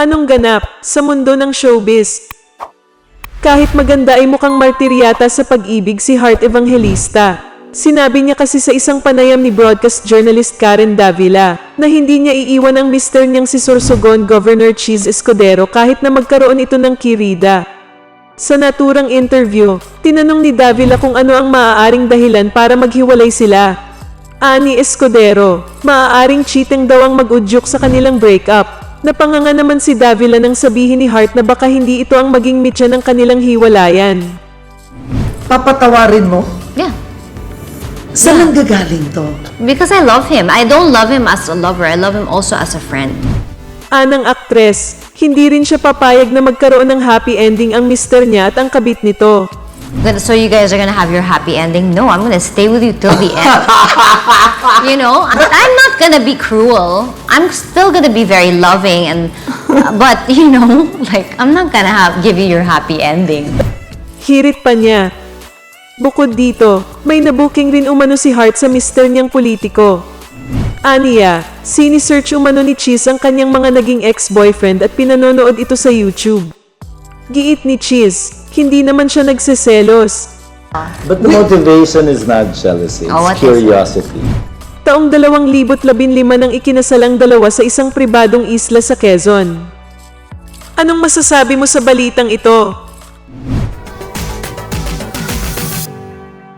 Anong ganap sa mundo ng showbiz? Kahit maganda ay mukhang martiryata sa pag-ibig si Heart Evangelista. Sinabi niya kasi sa isang panayam ni broadcast journalist Karen Davila na hindi niya iiwan ang mister niyang si Sorsogon Governor Cheese Escudero kahit na magkaroon ito ng kirida. Sa naturang interview, tinanong ni Davila kung ano ang maaaring dahilan para maghiwalay sila. Ani Escudero, maaaring cheating daw ang mag-udyok sa kanilang breakup. Napanganga naman si Davila nang sabihin ni Hart na baka hindi ito ang maging mitya ng kanilang hiwalayan. Papatawarin mo? Yeah. Saan ang gagaling to? Because I love him. I don't love him as a lover. I love him also as a friend. Anang aktres, hindi rin siya papayag na magkaroon ng happy ending ang mister niya at ang kabit nito. So you guys are gonna have your happy ending? No, I'm gonna stay with you till the end. you know, I- I'm not gonna be cruel. I'm still gonna be very loving and, but you know, like I'm not gonna have give you your happy ending. Hirit pa niya. Bukod dito, may nabuking rin umano si Hart sa mister niyang politiko. Aniya, sinisearch umano ni Cheese ang kanyang mga naging ex-boyfriend at pinanonood ito sa YouTube. Giit ni Cheese, hindi naman siya nagseselos. But the motivation is not jealousy, Oh, what it's is it? curiosity. Taong 2015 nang ikinasalang dalawa sa isang pribadong isla sa Quezon. Anong masasabi mo sa balitang ito?